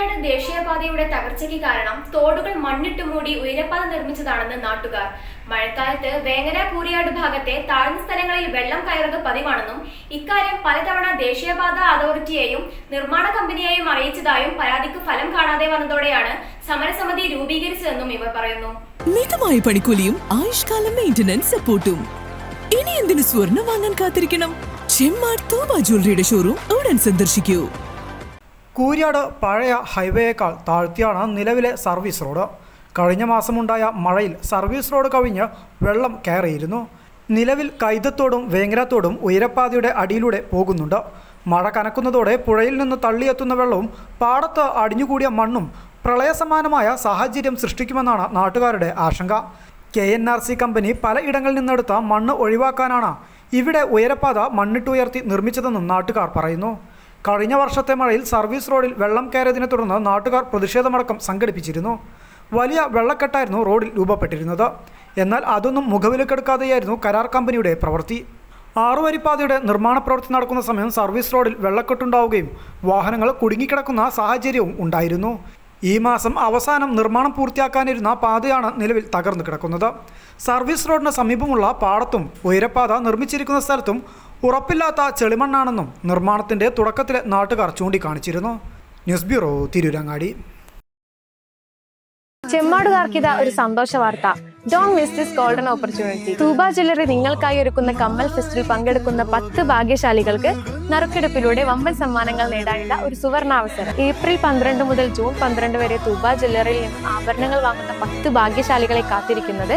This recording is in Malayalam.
കൂരിയാട് ദേശീയപാതയുടെ തകർച്ചയ്ക്ക് കാരണം. തോടുകൾ മണ്ണിട്ട് മൂടി ഉയരപ്പാത നിർമ്മിച്ചതാണെന്ന് നാട്ടുകാർ. മഴക്കാലത്ത് വേങ്ങര കൂരിയാട് ഭാഗത്തെ താഴ്ന്ന സ്ഥലങ്ങളിൽ വെള്ളം കയറുന്നത് പതിവാണെന്നും ഇക്കാര്യം പലതവണ ദേശീയപാത അതോറിറ്റിയെയും നിർമ്മാണ കമ്പനിയെയും അറിയിച്ചതായും പരാതിക്ക് ഫലം കാണാതെ വന്നതോടെയാണ് സമരസമിതി രൂപീകരിച്ചതെന്നും ഇവർ പറയുന്നു. മിതമായ പണിക്കൂലിയും ആയുഷ്കാല മെയിന്റനൻസ് സപ്പോർട്ടും ഇനി എന്തിനു സ്വർണം വാങ്ങാൻ കാത്തിരിക്കണം? ചെമ്മാർ തോബ ജ്വല്ലറിയുടെ ഷോറൂം ഉടൻ സന്ദർശിക്കൂ. കൂരിയാട് പഴയ ഹൈവേയേക്കാൾ താഴ്ത്തിയാണ് നിലവിലെ സർവീസ് റോഡ്. കഴിഞ്ഞ മാസമുണ്ടായ മഴയിൽ സർവീസ് റോഡ് കവിഞ്ഞ് വെള്ളം കയറിയിരുന്നു. നിലവിൽ കൈതത്തോടും വേങ്ങരത്തോടും ഉയരപ്പാതയുടെ അടിയിലൂടെ പോകുന്നുണ്ട്. മഴ കനക്കുന്നതോടെ പുഴയിൽ നിന്ന് തള്ളിയെത്തുന്ന വെള്ളവും പാടത്ത് അടിഞ്ഞുകൂടിയ മണ്ണും പ്രളയസമാനമായ സാഹചര്യം സൃഷ്ടിക്കുമെന്നാണ് നാട്ടുകാരുടെ ആശങ്ക. K N R C company പലയിടങ്ങളിൽ നിന്നെടുത്ത മണ്ണ് ഒഴിവാക്കാനാണ് ഇവിടെ ഉയരപ്പാത മണ്ണിട്ടുയർത്തി നിർമ്മിച്ചതെന്നും നാട്ടുകാർ പറയുന്നു. കഴിഞ്ഞ വർഷത്തെ മഴയിൽ സർവീസ് റോഡിൽ വെള്ളം കയറിയതിനെ തുടർന്ന് നാട്ടുകാർ പ്രതിഷേധമടക്കം സംഘടിപ്പിച്ചിരുന്നു. വലിയ വെള്ളക്കെട്ടായിരുന്നു റോഡിൽ രൂപപ്പെട്ടിരുന്നത്. എന്നാൽ അതൊന്നും മുഖവിലക്കെടുക്കാതെയായിരുന്നു കരാർ കമ്പനിയുടെ പ്രവൃത്തി. ആറുവരിപ്പാതയുടെ നിർമ്മാണ പ്രവൃത്തി നടക്കുന്ന സമയം സർവീസ് റോഡിൽ വെള്ളക്കെട്ടുണ്ടാവുകയും വാഹനങ്ങൾ കുടുങ്ങിക്കിടക്കുന്ന സാഹചര്യവും ഉണ്ടായിരുന്നു. ഈ മാസം അവസാനം നിർമ്മാണം പൂർത്തിയാക്കാനിരുന്ന പാതയാണ് നിലവിൽ തകർന്നു കിടക്കുന്നത്. സർവീസ് റോഡിന് സമീപമുള്ള പാടത്തും ഉയരപ്പാത നിർമ്മിച്ചിരിക്കുന്ന സ്ഥലത്തും ഉറപ്പില്ലാത്ത ചെളിമണ്ണാണെന്നും നിർമ്മാണത്തിന്റെ തുടക്കത്തിലെ നാട്ടുകാർ ചൂണ്ടിക്കാണിച്ചിരുന്നു. News bureau Tirurangadi. ചെമ്മാടുകാർക്ക് ഇതാ ഒരു സന്തോഷ വാർത്ത. Don't miss this golden opportunity Thooba jewellery നിങ്ങൾക്കായി ഒരുക്കുന്ന കമ്മൽ ഫെസ്റ്റിൽ പങ്കെടുക്കുന്ന പത്ത് ഭാഗ്യശാലികൾക്ക് നറുക്കെടുപ്പിലൂടെ വമ്പൻ സമ്മാനങ്ങൾ നേടാനുള്ള ഒരു സുവർണാവസരം. ഏപ്രിൽ പന്ത്രണ്ട് മുതൽ ജൂൺ പന്ത്രണ്ട് വരെ തൂബ ജ്വല്ലറിയിൽ നിന്ന് ആഭരണങ്ങൾ വാങ്ങുന്ന പത്ത് ഭാഗ്യശാലികളെ കാത്തിരിക്കുന്നത്